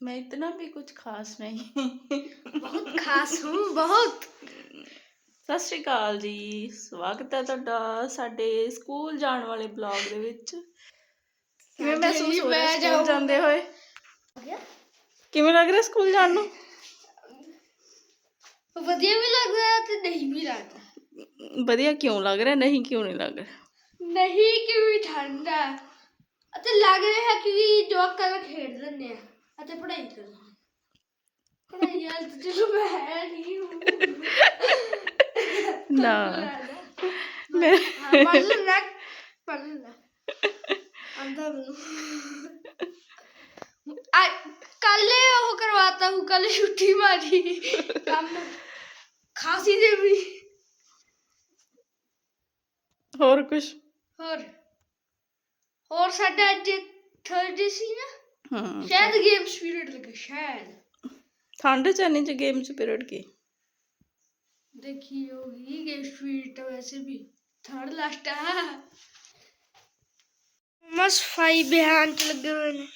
मैं इतना भी कुछ खास नहीं बहुत खास हूँ बहुत ਸਤਿ ਸ਼੍ਰੀ ਅਕਾਲ ਜੀ ਸਵਾਗਤ ਹੈ ਤੁਹਾਡਾ ਸਾਡੇ ਸਕੂਲ ਜਾਣ ਵਾਲੇ ਬਲੌਗ ਦੇ ਵਿੱਚ ਕਿਵੇਂ ਸਾਡੇ ਮਹਿਸੂਸ ਵੀ ਹੋ ਰਿਹਾ ਮੈਂ ਸਕੂਲ ਜਾਊਂ। ਜਾਂਦੇ ਹੋਏ ਕਿਵੇਂ ਲੱਗ ਰਿਹਾ ਸਕੂਲ ਜਾਣ ਨੂੰ ਵਧੀਆ ਵੀ ਲੱਗਦਾ ਹੈ ਤੇ ਨਹੀਂ ਵੀ ਲੱਗਦਾ ਵਧੀਆ ਕਿਉਂ ਲੱਗ ਰਿਹਾ ਨਹੀਂ ਕਿਉਂ ਨਹੀਂ ਲੱਗ ਰਿਹਾ ਨਹੀਂ ਕਿਉਂਕਿ ਠੰਡ ਹੈ ਅਤੇ ਲੱਗ ਰਿਹਾ ਹੈ ਕਿ ਜਵਾਕ ਕੱਲ ਖੇਡ ਲੈਂਦੇ ਆ ਅਤੇ ਪੜ੍ਹਾਈ ਕਰਨਾ ਪੜ੍ਹਾਈ ਤਾਂ ਚਲੋ ਮੈਂ ਨਹੀਂ ਹੂੰ ਨਾ ਮੈਂ ਪੜ੍ਹ ਲੈਣਾ ਪੜ੍ਹ ਆਂਦਾ ਮੈਨੂੰ। ਆ ਕੱਲ ਉਹ ਕਰਵਾਤਾ ਹੂੰ ਕੱਲ ਛੁੱਟੀ ਮਾਰੀ। ਕੰਮ ਖਾਸੀ ਦੇ ਵੀ। ਹੋਰ ਕੁਝ ਹੋਰ? ਹੋਰ ਸਾਡਾ ਅੱਜ ਥਰਸਡੇ ਸੀ ਨਾ। ਹਾਂ ਸ਼ਾਇਦ ਗੇਮ ਸਪਿਰਿਟ ਲੱਗਾ ਸ਼ਾਇਦ। ਠੰਡ ਚ ਨਹੀਂ ਚ ਗੇਮ ਚ ਪੀਰੀਅਡ ਕੀ? ਦੇਖੀ ਹੋਗੀ ਗੇਮ ਸਪਿਰਿਟ ਵੈਸੇ ਵੀ ਥਰਡ ਲਾਸਟ ਆ। ਮਸ ਫਾਈ ਬਿਹਾਨ ਚ ਲੱਗੇ ਹੋਏ ਨੇ।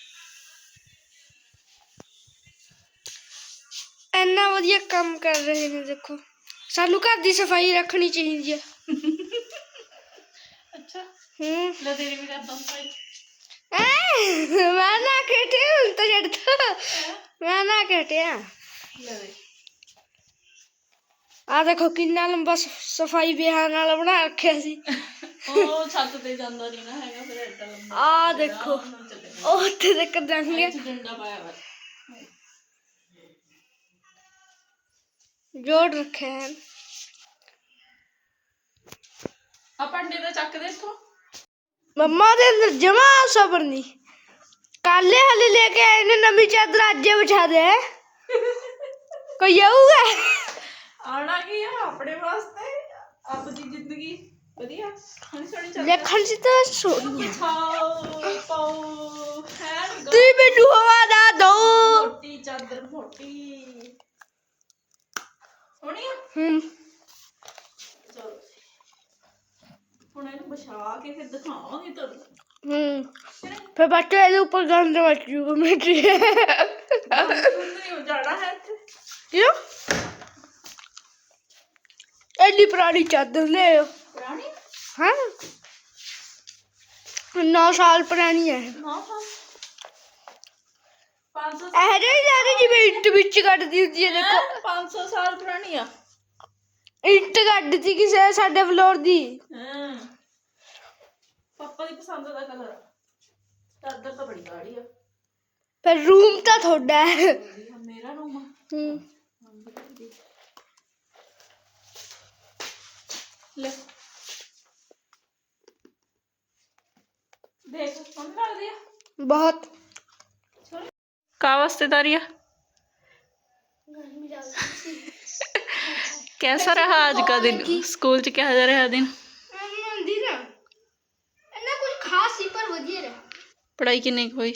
ਇੰਨਾ ਵਧੀਆ ਕੰਮ ਕਰ ਰਹੇ ਨੇ ਦੇਖੋ। ਸਾਨੂੰ ਘਰ ਦੀ ਸਫ਼ਾਈ ਰੱਖਣੀ ਚਾਹੀਦੀ ਹੈ ਅੱਛਾ। ਹੂੰ। ਲੈ ਤੇਰੀ ਵੀ ਕਰਦਾ ਹੁਣ ਤਾਂ ਛੱਡ ਤਾ ਮੈਂ ਨਾ ਦੇ ਆ ਦੇਖੋ ਕਿੰਨਾ ਲੰਬਾ ਸਫ਼ਾਈ ਬਿਹਾਨ ਨਾਲ ਬਣਾ ਰੱਖਿਆ ਸੀ। ਉਹ ਛੱਤ ਤੇ ਜਾਂਦਾ ਨਹੀਂ ਨਾ ਹੈਗਾ ਫਿਰ ਐਡਾ ਲੰਬਾ ਆ ਦੇਖੋ। ਉਹ ਉੱਥੇ ਤੱਕ ਇੱਥੇ ਡੰਡਾ ਪਾਇਆ ਵਾ ਜੋੜ ਰੱਖਿਆ ਹੈ। ਆ ਭਾਂਡੇ ਤਾਂ ਚੱਕ ਦੇ ਇੱਥੋਂ। ਮੰਮਾ ਦੇ ਅੰਦਰ ਜਮਾ ਸਬਰ ਨਹੀਂ ਹਲੇ ਲੈ ਕੇ ਆਏ ਨੇ ਨਵੀਂ ਚਾਦਰ ਅੱਜੇ ਵਿਛਾ ਦੇ। ਕੋਈ ਆਊਗਾ? ਆਣਾ ਕੀ ਆ ਆਪਣੇ ਵਾਸਤੇ? ਆਪਣੀ ਜ਼ਿੰਦਗੀ। ਵਧੀਆ। ਹਣੀ ਸੋਣੀ ਚੱਲ ਦੇਖਣ ਚ ਤਾਂ ਸੋਹਣੀ ਖਾਓ ਪਾਓ। ਹੈ ਤੁਸੀਂ ਮੈਨੂੰ ਹਵਾ ਦਾ ਦੋ ਮੋਟੀ ਚਾਦਰ ਮੋਟੀ। ਸੋਹਣੀ ਆ? ਹੂੰ। ਚਲੋ। ਹੁਣ ਇਹਨੂੰ ਵਿਛਾ ਕੇ ਫਿਰ ਦਿਖਾਵਾਂਗੇ ਤੁਹਾਨੂੰ। ਹੂੰ। ਫਿਰ ਬੱਚੇ ਇਹਦੇ ਉੱਪਰ ਗੰਦ ਮਚ ਜੂਗਾ ਮੇਰੀ ਨਹੀਂ ਹੋ ਜਾਣਾ ਹੈ ਇੱਥੇ। ਕਿਉਂ? ਐਡੀ ਪੁਰਾਣੀ ਚਾਦਰ ਲੈ ਆਓ। ਪੁਰਾਣੀ? ਹਾਂ? 9 ਸਾਲ ਪੁਰਾਣੀ ਹੈ ਨਾ ਹਾਂ 500 ਇਹ ਜਿਹੀ ਜਾਂਦੀ ਜਿਵੇਂ ਇੰਟ ਵਿੱਚ ਕੱਢਦੀ ਹੁੰਦੀ ਹੈ ਦੇਖੋ। 500 ਸਾਲ ਪੁਰਾਣੀ ਆ। ਇੰਟ ਕੱਢਦੀ ਕਿਸੇ ਸਾਡੇ ਫਲੋਰ ਦੀ। ਹਾਂ। ਪਾਪਾ ਦੀ ਪਸੰਦ ਦਾ ਕਲਰ ਚਾਦਰ ਤਾਂ ਬੜੀ ਗਾੜੀ ਆ ਪਰ ਰੂਮ ਤਾਂ ਤੁਹਾਡਾ ਹੈ ਇਹ ਮੇਰਾ ਰੂਮ ਆ ਹੂੰ ਲੈ ਦੇਖ ਸੋਹਣੀ ਲੱਗਦੀ ਆ ਬਹੁਤ ਕਾ ਵਾਸਤੇ ਤਾਰੀਆ ਗਰਮੀ ਲੱਗਦੀ ਸੀ कैसा रहा आज का दिन स्कूल च क्या रहा दिन ਪੜਾਈ ਕਿੰਨੀ ਕੁ ਹੋਈ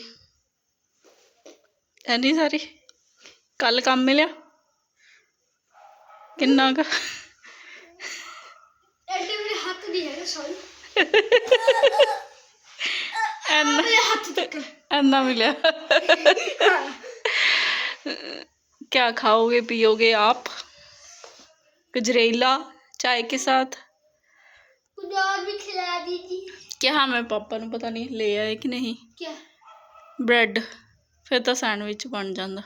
ਐਨੀ ਸਾਰੀ ਕੱਲ ਕੰਮ ਮਿਲਿਆ ਕਿੰਨਾ ਕੁ ਐਡੇ ਮੇਰੇ ਹੱਥ ਦੀ ਹੈ ਸੌਰੀ ਐਨਾ ਮੇਰੇ ਹੱਥ ਤੱਕ ਐਨਾ ਮਿਲਿਆ क्या खाओगे पियोगे आप गजरेला चाय के साथ कुछ और भी खिला दीजिए ਕਿਹਾ ਮੈਂ ਪਾਪਾ ਨੂੰ ਪਤਾ ਨਹੀਂ ਲੈ ਆਏ ਕਿ ਨਹੀਂ। क्या ਬ੍ਰੈਡ ਫਿਰ ਤਾਂ ਸੈਂਡਵਿਚ ਬਣ ਜਾਂਦਾ।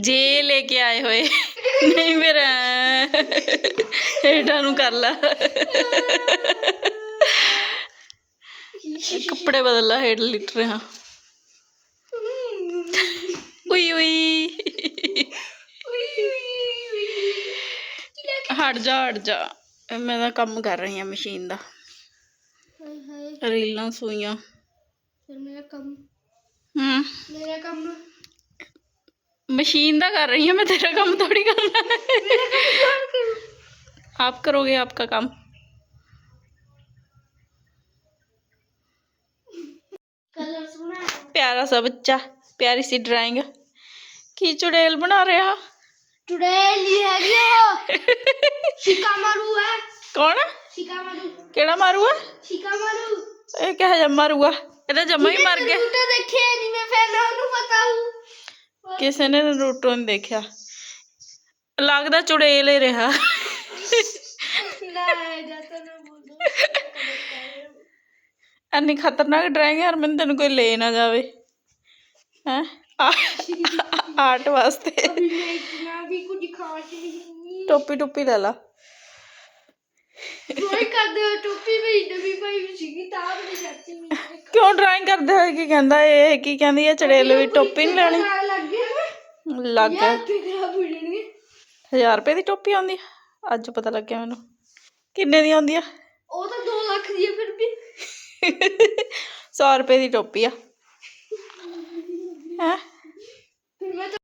ਜੇ ਲੈ ਕੇ ਆਏ ਹੋਏ ਨਹੀਂ ਫਿਰ ਇਹਦਾ ਨੂੰ ਕਰ ਲਾ। ਕੱਪੜੇ ਬਦਲ ਲਾ ਹੇਡ ਲਿਟ ਰਿਹਾ। ਉਈ ਉਈ। ਹਟ ਜਾ ਹਟ ਜਾ। ਮੈਂ ਤਾਂ ਕੰਮ ਕਰ ਰਹੀ ਹਾਂ ਮਸ਼ੀਨ ਦਾ। ਰੀਲਾਂ ਸੂਈਆਂ फिर मेरा कम ਹੂੰ मेरा कम मशीन का कर रही हूँ मैं तेरा काम थोड़ी करना है आप करोगे आपका काम कलर सुना प्यारा सा बच्चा प्यारी सी ड्राइंग की चुड़ैल बना रहा चुड़ैल ही है ये शिका मारू है कौन शिका मारू केड़ा मारूआ शिका मारू ਇਹ ਕਿਹੋ ਜਿਹਾ ਮਾਰੂਗਾ ਇਹ ਤਾਂ ਜਮਾ ਹੀ ਮਰ ਗਿਆ ਤੂੰ ਤਾਂ ਦੇਖਿਆ ਨਹੀਂ ਮੈਂ ਫਿਰ ਉਹਨੂੰ ਪਤਾ ਹੂੰ ਕਿਸੇ ਨੇ ਨਰੂਟੋ ਨਹੀਂ ਦੇਖਿਆ ਲੱਗਦਾ ਚੁੜੇਲ ਹੀ ਰਿਹਾ ਨਾ ਜਦ ਨਾ ਬੋਲੋ ਐਨੀ ਖਤਰਨਾਕ ਡਰਾਇੰਗ ਹਰਮਨ ਤੈਨੂੰ ਕੋਈ ਲੈ ਨਾ ਜਾਵੇ ਹੈ ਆਰਟ ਵਾਸਤੇ ਅਭੀ ਮੈਂ ਇਤਨਾ ਵੀ ਕੁਝ ਖਾਸ ਨਹੀਂ ਟੋਪੀ ਟੋਪੀ ਲੈ ਲਾ ਕੋਈ ਕਰਦੇ ਹੋ ਟੋਪੀ ਵੀ ਨਵੀਂ ਪਾਈ ਵੀ ਸੀਗੀ ਤਾਂ ਵੀ ਨਹੀਂ ਜਾਂਦੀ ਮੈਂ ਕਿਉਂ ਡਰਾਇੰਗ ਕਰਦੇ ਹੋਏ ਕੀ ਕਹਿੰਦਾ ਇਹ ਕੀ ਕਹਿੰਦੀ ਹੈ ਚੜੇਲ ਵੀ ਟੋਪੀ ਨਹੀਂ ਲੈਣੀ? ਲੱਗ ਗਿਆ ਨਾ। ਲੱਗ ਗਿਆ। ਕਿਹੜਾ ਬੁਲਣਗੇ 1000 ਰੁਪਏ ਦੀ ਟੋਪੀ ਆਉਂਦੀ ਆ? ਅੱਜ ਪਤਾ ਲੱਗਿਆ ਮੈਨੂੰ। ਕਿੰਨੇ ਦੀ ਆਉਂਦੀ ਆ? ਉਹ ਤਾਂ 2 ਲੱਖ ਦੀ ਹੈ ਫਿਰ ਵੀ। 100 ਰੁਪਏ ਦੀ ਟੋਪੀ ਆ। ਹੈ? ਫਿਰ ਮੈਂ ਤਾਂ